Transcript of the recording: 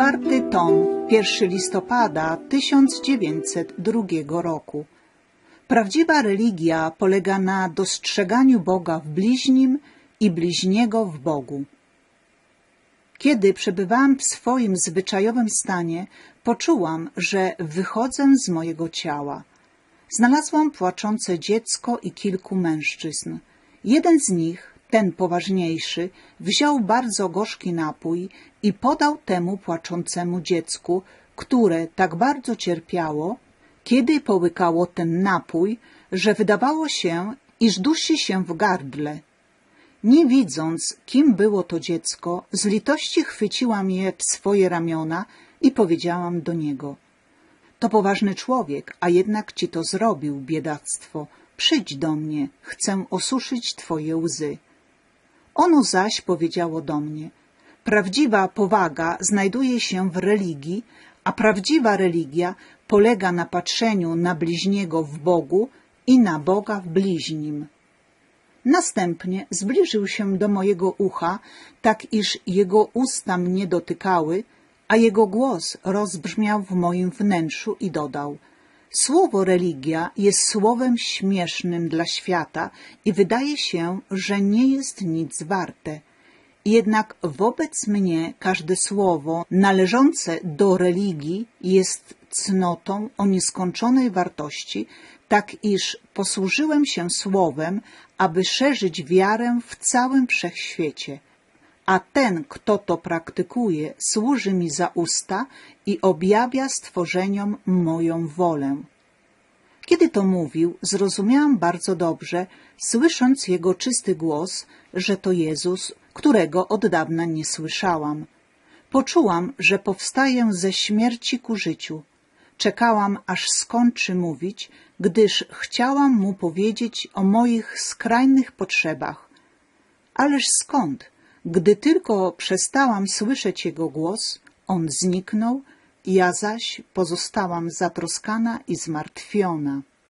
Czwarty tom, 1 listopada 1902 roku. Prawdziwa religia polega na dostrzeganiu Boga w bliźnim i bliźniego w Bogu. Kiedy przebywałam w swoim zwyczajowym stanie, poczułam, że wychodzę z mojego ciała. Znalazłam płaczące dziecko i kilku mężczyzn. Jeden z nich, ten poważniejszy, wziął bardzo gorzki napój i podał temu płaczącemu dziecku, które tak bardzo cierpiało, kiedy połykało ten napój, że wydawało się, iż dusi się w gardle. Nie widząc, kim było to dziecko, z litości chwyciłam je w swoje ramiona i powiedziałam do niego – to poważny człowiek, a jednak ci to zrobił, biedactwo. Przyjdź do mnie, chcę osuszyć twoje łzy. Ono zaś powiedziało do mnie – prawdziwa powaga znajduje się w religii, a prawdziwa religia polega na patrzeniu na bliźniego w Bogu i na Boga w bliźnim. Następnie zbliżył się do mojego ucha, tak iż jego usta mnie dotykały, a jego głos rozbrzmiał w moim wnętrzu i dodał Słowo religia jest słowem śmiesznym dla świata i wydaje się, że nie jest nic warte. Jednak wobec mnie każde słowo należące do religii jest cnotą o nieskończonej wartości, tak iż posłużyłem się słowem, aby szerzyć wiarę w całym wszechświecie. A ten, kto to praktykuje, służy mi za usta i objawia stworzeniom moją wolę. Kiedy to mówił, zrozumiałam bardzo dobrze, słysząc jego czysty głos, że to Jezus, którego od dawna nie słyszałam. Poczułam, że powstaję ze śmierci ku życiu. Czekałam, aż skończy mówić, gdyż chciałam mu powiedzieć o moich skrajnych potrzebach. Ależ skąd? Gdy tylko przestałam słyszeć jego głos, on zniknął, ja zaś pozostałam zatroskana i zmartwiona.